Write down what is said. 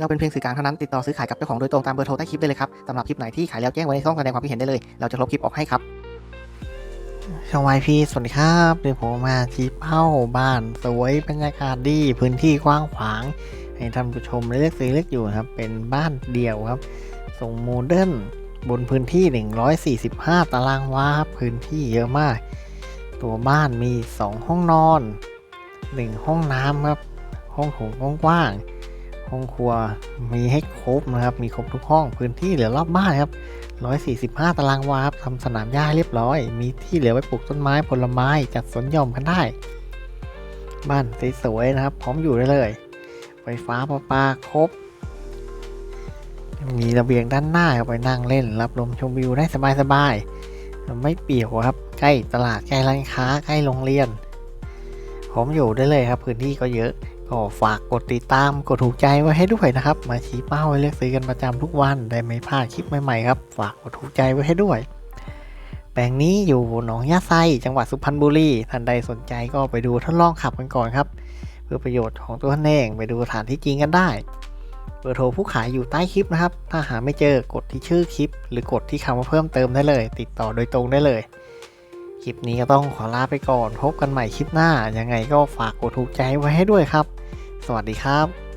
เราเป็นเพียงสื่อกลางเท่านั้นติดต่อซื้อขายกับเจ้าของโดยตรงตามเบอร์โทรใต้คลิปได้เลยครับสำหรับคลิปไหนที่ขายแล้วแจ้งไว้ในช่องแสดงความคิดเห็นได้เลย เราจะลบคลิปออกให้ครับช่องวายพีสวัสดีครับเดี๋ยวผมมาชี้เป้าบ้าน สวยบรรยากาศดีพื้นที่กว้างขวาง ให้ท่านผู้ชมเลือกซื้อเลือกอยู่ครับ เป็นบ้านเดี่ยวครับทรงโมเดิร์นบนพื้นที่ 145 ตารางวาครับพื้นที่เยอะมาก ตัวบ้านมี 2 ห้องนอน 1 ห้องน้ำครับ ห้องโถงกว้างๆ ห้องครัวมีให้ครบนะครับ มีครบทุกห้องพื้นที่เหลือรอบบ้านครับ 145 ตารางวาครับทำสนามหญ้าเรียบร้อย มีที่เหลือไว้ปลูกต้นไม้ผลไม้จัดสวนหย่อมกันได้ บ้านสวยๆนะครับ พร้อมอยู่ได้เลย ไฟฟ้าประปาครบ มีระเบียงด้านหน้าไปนั่งเล่น รับลมชมวิวได้สบายๆไม่เปียกครับ ใกล้ตลาดใกล้ร้านค้าใกล้โรงเรียนพร้อมอยู่ได้เลยครับ พื้นที่ก็เยอะ ก็ฝากกดติดตามกดถูกใจไว้ให้ด้วยนะครับ มาชี้เป้าให้เลือกซื้อกันประจำทุกวันได้ไม่พลาดคลิปใหม่ๆครับ ฝากกดถูกใจไว้ให้ด้วย แปลงนี้อยู่หนองยาไซจังหวัดสุพรรณบุรีท่านใดสนใจก็ไปดูทดลองขับกันก่อนครับ เพื่อประโยชน์ของตัวท่านเองไปดูสถานที่จริงกันได้เบอร์โทรผู้ขายอยู่ใต้คลิปนะครับ ถ้าหาไม่เจอกดที่ชื่อคลิป หรือกดที่คำว่าเพิ่มเติมได้เลย ติดต่อโดยตรงได้เลย คลิปนี้ก็ต้องขอลาไปก่อน พบกันใหม่คลิปหน้า ยังไงก็ฝากกดถูกใจไว้ให้ด้วยครับ สวัสดีครับ